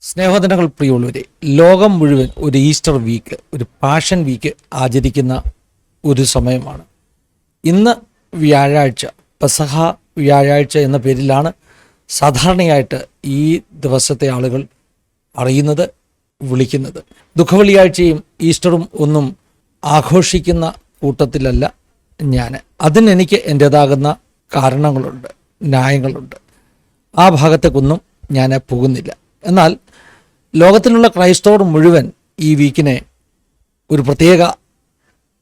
സ്നേഹോദനങ്ങൾ പ്രിയമുള്ളവരെ ലോകം മുഴുവൻ ഒരു ഈസ്റ്റർ വീക്ക് ഒരു പാഷൻ വീക്ക് ആചരിക്കുന്ന ഒരു സമയമാണ്. ഇന്ന് വ്യാഴാഴ്ച പെസഹ വ്യാഴാഴ്ച എന്ന പേരിലാണ് സാധാരണയായിട്ട് ഈ ദിവസത്തെ ആളുകൾ അറിയുന്നത് വിളിക്കുന്നത്. ദുഃഖവെള്ളിയാഴ്ചയും ഈസ്റ്ററും ഒന്നും ആഘോഷിക്കുന്ന കൂട്ടത്തിലല്ല ഞാൻ. അതിനെനിക്ക് എന്റേതാകുന്ന കാരണങ്ങളുണ്ട് ന്യായങ്ങളുണ്ട്. ആ ഭാഗത്തേക്കൊന്നും ഞാൻ പോകുന്നില്ല. എന്നാൽ ലോകത്തിലുള്ള ക്രൈസ്തവർ മുഴുവൻ ഈ വീക്കിനെ ഒരു പ്രത്യേക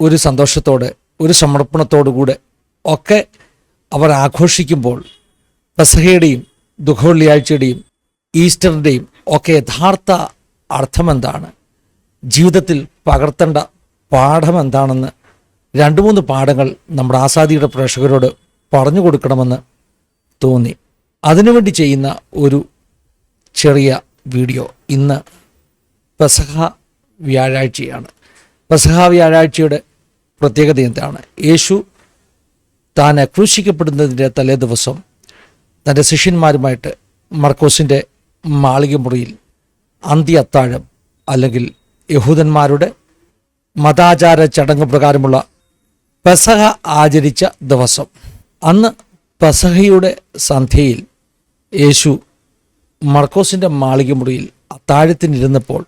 ഒരു സന്തോഷത്തോടെ ഒരു സമർപ്പണത്തോടു കൂടെ ഒക്കെ അവർ ആഘോഷിക്കുമ്പോൾ പെസഹയുടെയും ദുഃഖവെള്ളിയാഴ്ചയുടെയും ഈസ്റ്ററിന്റെയും ഒക്കെ യഥാർത്ഥ അർത്ഥമെന്താണ്? ജീവിതത്തിൽ പകർത്തേണ്ട പാഠം എന്താണെന്ന് രണ്ട് മൂന്ന് പാഠങ്ങൾ നമ്മുടെ ആസാദിയുടെ പ്രേക്ഷകരോട് പറഞ്ഞു കൊടുക്കണമെന്ന് തോന്നി. അതിനുവേണ്ടി ചെയ്യുന്ന ഒരു ചെറിയ വീഡിയോ ഇന്ന് പെസഹ വ്യാഴാഴ്ചയാണ്. പെസഹ വ്യാഴാഴ്ചയുടെ പ്രത്യേകത എന്താണ്? യേശു താൻ ക്രൂശിക്കപ്പെടുന്നതിന്റെ തലേ ദിവസം തന്റെ ശിഷ്യന്മാരുമായിട്ട് മർക്കോസിന്റെ മാളിക മുറിയിൽ അന്ത്യ അത്താഴം അല്ലെങ്കിൽ യഹൂദന്മാരുടെ മതാചാര ചടങ്ങ് പ്രകാരമുള്ള പെസഹ ആചരിച്ച ദിവസം. അന്ന് പെസഹയുടെ സന്ധ്യയിൽ യേശു മർക്കോസിന്റെ മാളിക മുറിയിൽ അത്താഴത്തിനിരുന്നപ്പോൾ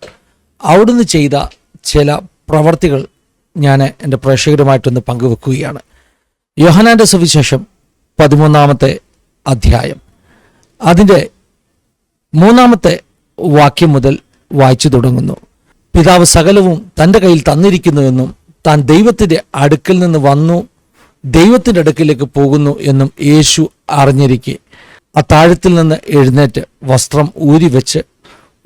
അവിടുന്ന് ചെയ്ത ചില പ്രവർത്തികൾ ഞാൻ എന്റെ പ്രേക്ഷകരുമായിട്ടൊന്ന് പങ്കുവെക്കുകയാണ്. യോഹനാന്റെ സുവിശേഷം പതിമൂന്നാമത്തെ അധ്യായം. അതിന്റെ മൂന്നാമത്തെ വാക്യം മുതൽ വായിച്ചു തുടങ്ങുന്നു. പിതാവ് സകലവും തന്റെ കയ്യിൽ തന്നിരിക്കുന്നുവെന്നും താൻ ദൈവത്തിന്റെ അടുക്കൽ നിന്ന് വന്നു ദൈവത്തിന്റെ അടുക്കിലേക്ക് പോകുന്നു എന്നും യേശു അറിഞ്ഞിരിക്കെ. അത്താഴത്തിൽ നിന്ന് എഴുന്നേറ്റ് വസ്ത്രം ഊരിവെച്ച്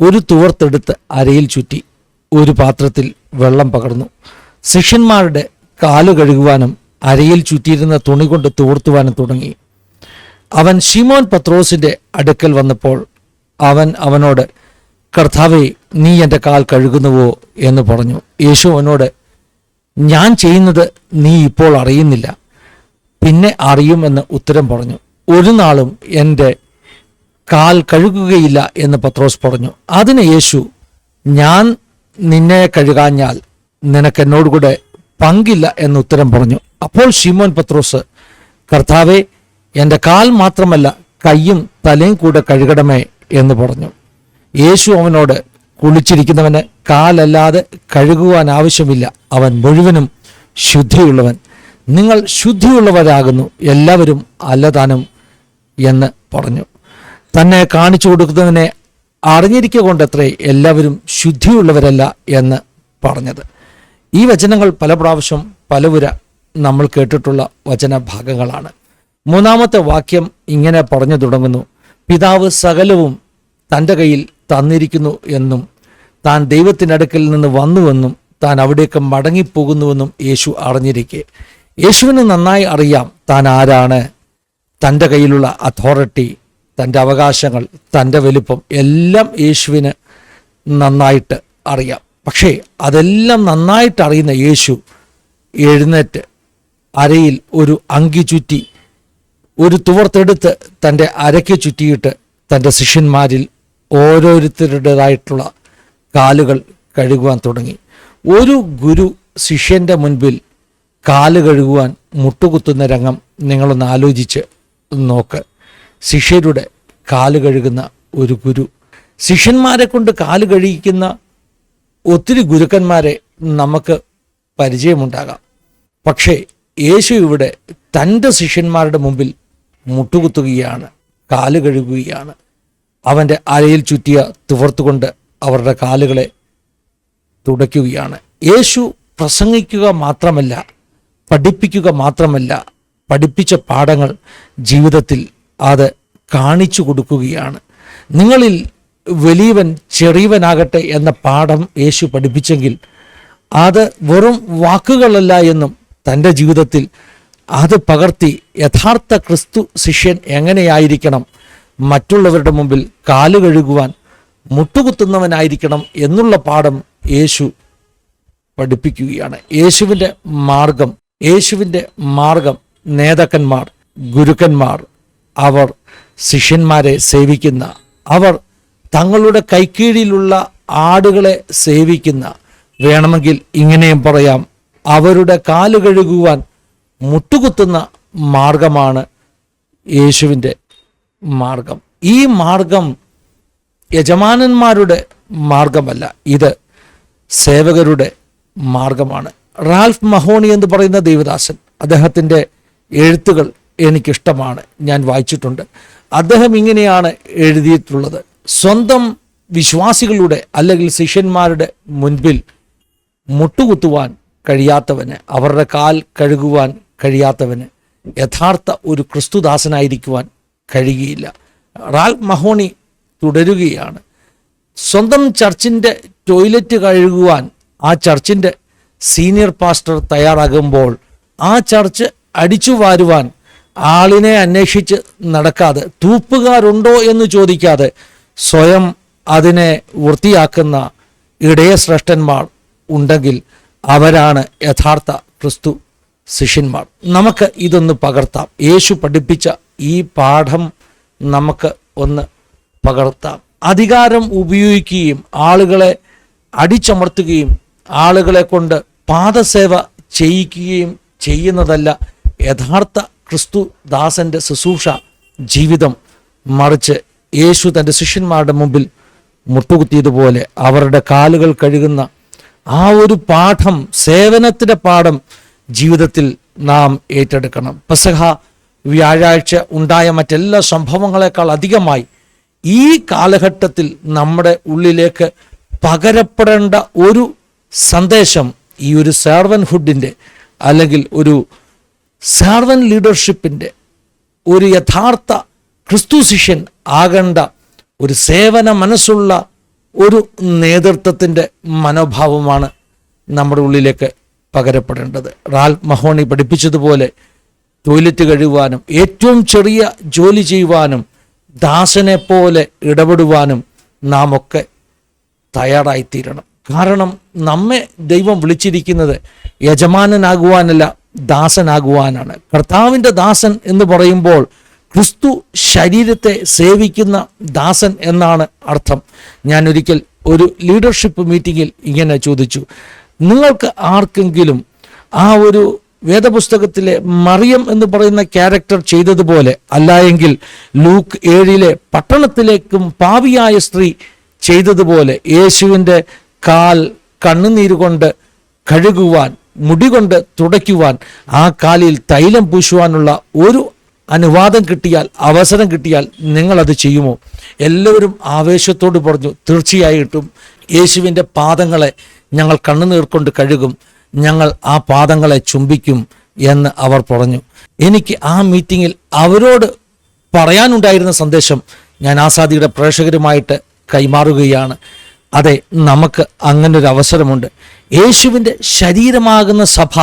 ഒരു തുവർത്തെടുത്ത് അരയിൽ ചുറ്റി ഒരു പാത്രത്തിൽ വെള്ളം പകർന്നു. ശിഷ്യന്മാരുടെ കാലു കഴുകുവാനും അരയിൽ ചുറ്റിയിരുന്ന തുണി കൊണ്ട് തുവർത്തുവാനും തുടങ്ങി. അവൻ ഷിമോൻ പത്രോസിന്റെ അടുക്കൽ വന്നപ്പോൾ അവൻ അവനോട് കർത്താവെ നീ എന്റെ കാൽ കഴുകുന്നുവോ? എന്ന് പറഞ്ഞു. യേശു അവനോട് ഞാൻ ചെയ്യുന്നത് നീ ഇപ്പോൾ അറിയുന്നില്ല. പിന്നെ അറിയുമെന്ന് ഉത്തരം പറഞ്ഞു. ഒരു നാളും എന്റെ കാൽ കഴുകുകയില്ല എന്ന് പത്രോസ് പറഞ്ഞു. അതിന് യേശു ഞാൻ നിന്നെ കഴുകാഞ്ഞാൽ നിനക്ക് എന്നോടുകൂടെ പങ്കില്ല എന്ന് ഉത്തരം പറഞ്ഞു. അപ്പോൾ ഷിമോൻ പത്രോസ് കർത്താവെ എന്റെ കാൽ മാത്രമല്ല കയ്യും തലയും കൂടെ കഴുകണമേ എന്ന് പറഞ്ഞു. യേശു അവനോട് കുളിച്ചിരിക്കുന്നവന് കാലല്ലാതെ കഴുകുവാൻ ആവശ്യമില്ല. അവൻ മുഴുവനും ശുദ്ധിയുള്ളവൻ. നിങ്ങൾ ശുദ്ധിയുള്ളവരാകുന്നു. എല്ലാവരും അല്ലതാനും എന്ന് പറഞ്ഞു. തന്നെ കാണിച്ചു കൊടുക്കുന്നതിനെ അറിഞ്ഞിരിക്കുക കൊണ്ടത്രേ എല്ലാവരും ശുദ്ധിയുള്ളവരല്ല എന്ന് പറഞ്ഞത്. ഈ വചനങ്ങൾ പല പ്രാവശ്യം പലവുര നമ്മൾ കേട്ടിട്ടുള്ള വചന ഭാഗങ്ങളാണ് മൂന്നാമത്തെ വാക്യം ഇങ്ങനെ പറഞ്ഞു തുടങ്ങുന്നു. പിതാവ് സകലവും തന്റെ കയ്യിൽ തന്നിരിക്കുന്നു എന്നും താൻ ദൈവത്തിനടുക്കൽ നിന്ന് വന്നുവെന്നും താൻ അവിടേക്ക് മടങ്ങിപ്പോകുന്നുവെന്നും യേശു അറിഞ്ഞിരിക്കെ. യേശുവിന് നന്നായി അറിയാം താൻ ആരാണ് തന്റെ കയ്യിലുള്ള അതോറിറ്റി തന്റെ അവകാശങ്ങൾ തന്റെ വലിപ്പം എല്ലാം യേശുവിന് നന്നായിട്ട് അറിയാം. പക്ഷേ അതെല്ലാം നന്നായിട്ട് അറിയുന്ന യേശു എഴുന്നേറ്റ് അരയിൽ ഒരു അങ്കി ചുറ്റി ഒരു തുവർത്തെടുത്ത് തന്റെ അരയ്ക്ക് ചുറ്റിയിട്ട് തന്റെ ശിഷ്യന്മാരിൽ ഓരോരുത്തരുടേതായിട്ടുള്ള കാലുകൾ കഴുകുവാൻ തുടങ്ങി. ഒരു ഗുരു ശിഷ്യന്റെ മുൻപിൽ കാൽ കഴുകുവാൻ മുട്ടുകുത്തുന്ന രംഗം നിങ്ങളൊന്ന് ആലോചിച്ച് നോക്ക്. ശിഷ്യരുടെ കാൽ കഴുകുന്ന ഒരു ഗുരു. ശിഷ്യന്മാരെ കൊണ്ട് കാൽ കഴുകിക്കുന്ന ഒത്തിരി ഗുരുക്കന്മാരെ നമുക്ക് പരിചയമുണ്ടാകാം. പക്ഷേ യേശു ഇവിടെ തന്റെ ശിഷ്യന്മാരുടെ മുമ്പിൽ മുട്ടുകുത്തുകയാണ് കാൽ കഴുകുകയാണ്. അവന്റെ അരയിൽ ചുറ്റിയ തുവർത്തുകൊണ്ട് അവരുടെ കാലുകളെ തുടയ്ക്കുകയാണ്. യേശു പ്രസംഗിക്കുക മാത്രമല്ല പഠിപ്പിക്കുക മാത്രമല്ല പഠിപ്പിച്ച പാഠങ്ങൾ ജീവിതത്തിൽ അത് കാണിച്ചു കൊടുക്കുകയാണ്. നിങ്ങളിൽ വലിയവൻ ചെറിയവനാകട്ടെ എന്ന പാഠം യേശു പഠിപ്പിച്ചെങ്കിൽ അത് വെറും വാക്കുകളല്ല എന്നും തന്റെ ജീവിതത്തിൽ അത് പകർത്തി യഥാർത്ഥ ക്രിസ്തു ശിഷ്യൻ എങ്ങനെയായിരിക്കണം? മറ്റുള്ളവരുടെ മുമ്പിൽ കാലു കഴുകുവാൻ മുട്ടുകുത്തുന്നവനായിരിക്കണം എന്നുള്ള പാഠം യേശു പഠിപ്പിക്കുകയാണ്. യേശുവിന്റെ മാർഗം യേശുവിന്റെ മാർഗം നേതാക്കന്മാർ ഗുരുക്കന്മാർ അവർ ശിഷ്യന്മാരെ സേവിക്കുന്ന അവർ തങ്ങളുടെ കൈക്കീഴിലുള്ള ആടുകളെ സേവിക്കുന്ന. വേണമെങ്കിൽ ഇങ്ങനെയും പറയാം അവരുടെ കാൽ കഴുകുവാൻ മുട്ടുകുത്തുന്ന മാർഗമാണ് യേശുവിന്റെ മാർഗം. ഈ മാർഗം യജമാനന്മാരുടെ മാർഗമല്ല ഇത് സേവകരുടെ മാർഗമാണ്. റാൽഫ് മഹോണി എന്ന് പറയുന്ന ദേവദാസൻ അദ്ദേഹത്തിന്റെ എഴുത്തുകൾ എനിക്കിഷ്ടമാണ്. ഞാൻ വായിച്ചിട്ടുണ്ട്. അദ്ദേഹം ഇങ്ങനെയാണ് എഴുതിയിട്ടുള്ളത്. സ്വന്തം വിശ്വാസികളുടെ അല്ലെങ്കിൽ ശിഷ്യന്മാരുടെ മുൻപിൽ മുട്ടുകുത്തുവാൻ കഴിയാത്തവന് അവരുടെ കാൽ കഴുകുവാൻ കഴിയാത്തവന് യഥാർത്ഥ ഒരു ക്രിസ്തുദാസനായിരിക്കുവാൻ കഴിയുകയില്ല. റാൽ മഹോണി തുടരുകയാണ്. സ്വന്തം ചർച്ചിന്റെ ടോയ്ലറ്റ് കഴുകുവാൻ ആ ചർച്ചിന്റെ സീനിയർ പാസ്റ്റർ തയ്യാറാകുമ്പോൾ ആ ചർച്ച് അടിച്ചു വാരുവാൻ ആളിനെ അന്വേഷിച്ച് നടക്കാതെ തൂപ്പുകാരുണ്ടോ എന്ന് ചോദിക്കാതെ സ്വയം അതിനെ വൃത്തിയാക്കുന്ന ഇടയശ്രേഷ്ഠന്മാർ ഉണ്ടെങ്കിൽ അവരാണ് യഥാർത്ഥ ക്രിസ്തു ശിഷ്യന്മാർ. നമുക്ക് ഇതൊന്ന് പകർത്താം. യേശു പഠിപ്പിച്ച ഈ പാഠം നമുക്ക് ഒന്ന് പകർത്താം. അധികാരം ഉപയോഗിക്കുകയും ആളുകളെ അടിച്ചമർത്തുകയും ആളുകളെ കൊണ്ട് പാദസേവ ചെയ്യിക്കുകയും ചെയ്യുന്നതല്ല യഥാർത്ഥ ക്രിസ്തു ദാസന്റെ ശുശ്രൂഷ ജീവിതം മറിച്ച് യേശു തന്റെ ശിഷ്യന്മാരുടെ മുമ്പിൽ മുട്ടുകുത്തിയതുപോലെ അവരുടെ കാലുകൾ കഴുകുന്ന ആ ഒരു പാഠം സേവനത്തിന്റെ പാഠം ജീവിതത്തിൽ നാം ഏറ്റെടുക്കണം. പെസഹ വ്യാഴാഴ്ച ഉണ്ടായ മറ്റെല്ലാ സംഭവങ്ങളെക്കാൾ അധികമായി ഈ കാലഘട്ടത്തിൽ നമ്മുടെ ഉള്ളിലേക്ക് പകരപ്പെടേണ്ട ഒരു സന്ദേശം ഈ ഒരു സെർവൻഹുഡിന്റെ അല്ലെങ്കിൽ ഒരു സെർവൻ ലീഡർഷിപ്പിന്റെ ഒരു യഥാർത്ഥ ക്രിസ്തു ശിഷ്യൻ ആകേണ്ട ഒരു സേവന മനസ്സുള്ള ഒരു നേതൃത്വത്തിന്റെ മനോഭാവമാണ് നമ്മുടെ ഉള്ളിലേക്ക് പകരപ്പെടേണ്ടത്. റാൽ മഹോണി പഠിപ്പിച്ചതുപോലെ ടോയ്ലറ്റ് കഴിയുവാനും ഏറ്റവും ചെറിയ ജോലി ചെയ്യുവാനും ദാസനെ പോലെ ഇടപെടുവാനും നാം ഒക്കെ തയ്യാറായിത്തീരണം. കാരണം നമ്മെ ദൈവം വിളിച്ചിരിക്കുന്നത് യജമാനനാകുവാനല്ല ദാസനാകുവാനാണ്. കർത്താവിന്റെ ദാസൻ എന്ന് പറയുമ്പോൾ ക്രിസ്തു ശരീരത്തെ സേവിക്കുന്ന ദാസൻ എന്നാണ് അർത്ഥം. ഞാൻ ഒരിക്കൽ ഒരു ലീഡർഷിപ്പ് മീറ്റിങ്ങിൽ ഇങ്ങനെ ചോദിച്ചു. നിങ്ങൾക്ക് ആർക്കെങ്കിലും ആ ഒരു വേദപുസ്തകത്തിലെ മറിയം എന്ന് പറയുന്ന ക്യാരക്ടർ ചെയ്തതുപോലെ അല്ല എങ്കിൽ ലൂക്ക് ഏഴിലെ പട്ടണത്തിലേക്കും പാവിയായ സ്ത്രീ ചെയ്തതുപോലെ യേശുവിന്റെ കാൽ കണ്ണുനീരുകൊണ്ട് കഴുകുവാൻ മുടി കൊണ്ട് തുടയ്ക്കുവാൻ ആ കാലിൽ തൈലം പൂശുവാനുള്ള ഒരു അനുവാദം കിട്ടിയാൽ അവസരം കിട്ടിയാൽ നിങ്ങളത് ചെയ്യുമോ? എല്ലാവരും ആവേശത്തോട് പറഞ്ഞു തീർച്ചയായിട്ടും യേശുവിന്റെ പാദങ്ങളെ ഞങ്ങൾ കണ്ണുനീർ കൊണ്ട് കഴുകും ഞങ്ങൾ ആ പാദങ്ങളെ ചുംബിക്കും എന്ന് അവർ പറഞ്ഞു. എനിക്ക് ആ മീറ്റിങ്ങിൽ അവരോട് പറയാനുണ്ടായിരുന്ന സന്ദേശം ഞാൻ ആസാദിയുടെ പ്രേക്ഷകരുമായിട്ട് കൈമാറുകയാണ്. അതെ നമുക്ക് അങ്ങനൊരു അവസരമുണ്ട് യേശുവിന്റെ ശരീരമാകുന്ന സഭ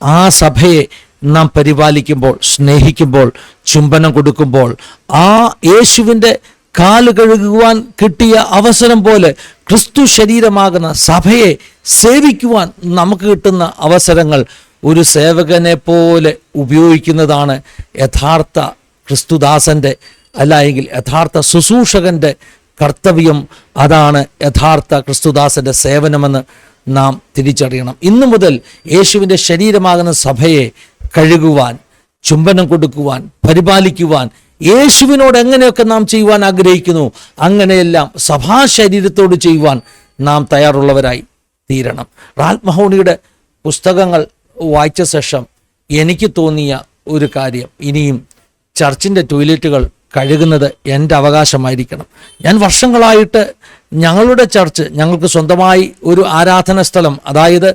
ആ സഭയെ നാം പരിപാലിക്കുമ്പോൾ സ്നേഹിക്കുമ്പോൾ ചുംബനം കൊടുക്കുമ്പോൾ ആ യേശുവിന്റെ കാൽ കഴുകുവാൻ കിട്ടിയ അവസരം പോലെ ക്രിസ്തു ശരീരമാകുന്ന സഭയെ സേവിക്കുവാൻ നമുക്ക് കിട്ടുന്ന അവസരങ്ങൾ ഒരു സേവകനെ പോലെ ഉപയോഗിക്കുന്നതാണ് യഥാർത്ഥ ക്രിസ്തുദാസന്റെ അല്ല എങ്കിൽ യഥാർത്ഥ ശുശ്രൂഷകന്റെ കർത്തവ്യം. അതാണ് യഥാർത്ഥ ക്രിസ്തുദാസന്റെ സേവനമെന്ന് നാം തിരിച്ചറിയണം. ഇന്നു മുതൽ യേശുവിന്റെ ശരീരമാകുന്ന സഭയെ കഴുകുവാൻ ചുംബനം കൊടുക്കുവാൻ പരിപാലിക്കുവാൻ യേശുവിനോട് എങ്ങനെയൊക്കെ നാം ചെയ്യുവാൻ ആഗ്രഹിക്കുന്നു അങ്ങനെയെല്ലാം സഭാശരീരത്തോട് ചെയ്യുവാൻ നാം തയ്യാറുള്ളവരായി തീരണം. റാത്മഹോണിയുടെ പുസ്തകങ്ങൾ വായിച്ച ശേഷം എനിക്ക് തോന്നിയ ഒരു കാര്യം. ഇനിയും ചർച്ചിന്റെ ടോയ്ലറ്റുകൾ കഴുകുന്നത് എന്റെ അവകാശമായിരിക്കണം. ഞാൻ വർഷങ്ങളായിട്ട് ഞങ്ങളുടെ ചർച്ച് ഞങ്ങൾക്ക് സ്വന്തമായി ഒരു ആരാധന സ്ഥലം അതായത്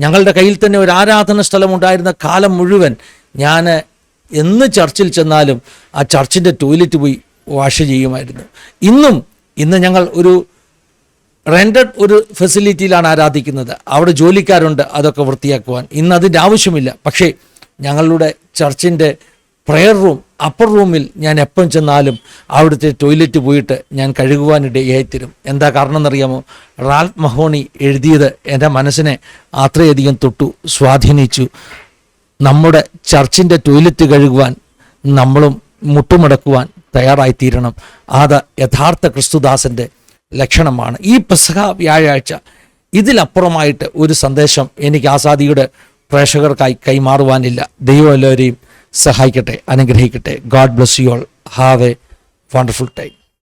ഞങ്ങളുടെ കയ്യിൽ തന്നെ ഒരു ആരാധന സ്ഥലം ഉണ്ടായിരുന്ന കാലം മുഴുവൻ ഞാൻ എന്ന് ചർച്ചിൽ ചെന്നാലും ആ ചർച്ചിന്റെ ടോയ്ലറ്റ് പോയി വാഷ് ചെയ്യുമായിരുന്നു. ഇന്നും ഇന്ന് ഞങ്ങൾ ഒരു റെന്റഡ് ഒരു ഫെസിലിറ്റിയിലാണ് ആരാധിക്കുന്നത്. അവിടെ ജോലിക്കാരുണ്ട് അതൊക്കെ വൃത്തിയാക്കുവാൻ. ഇന്ന് അതിന്റെ ആവശ്യമില്ല. പക്ഷേ ഞങ്ങളുടെ ചർച്ചിന്റെ പ്രെയർ റൂം അപ്പർ റൂമിൽ ഞാൻ എപ്പം ചെന്നാലും അവിടുത്തെ ടോയ്ലറ്റ് പോയിട്ട് ഞാൻ കഴുകുവാനിടയായിത്തരും എന്താ കാരണം എന്നറിയാമോ റാൽ മഹോണി എഴുതിയത് എന്റെ മനസ്സിനെ അത്രയധികം തൊട്ടു സ്വാധീനിച്ചു. നമ്മുടെ ചർച്ചിന്റെ ടോയ്ലറ്റ് കഴുകുവാൻ നമ്മളും മുട്ടുമടക്കുവാൻ തയ്യാറായിത്തീരണം. അത് യഥാർത്ഥ ക്രിസ്തുദാസന്റെ ലക്ഷണമാണ്. ഈ പെസഹ വ്യാഴാഴ്ച ഇതിലപ്പുറമായിട്ട് ഒരു സന്ദേശം എനിക്ക് ആസാദിയുടെ പ്രേക്ഷകർക്കായി കൈമാറുവാനില്ല. ദൈവം എല്ലാവരെയും സഹായിക്കട്ടെ അനുഗ്രഹിക്കട്ടെ. God bless you all have a wonderful time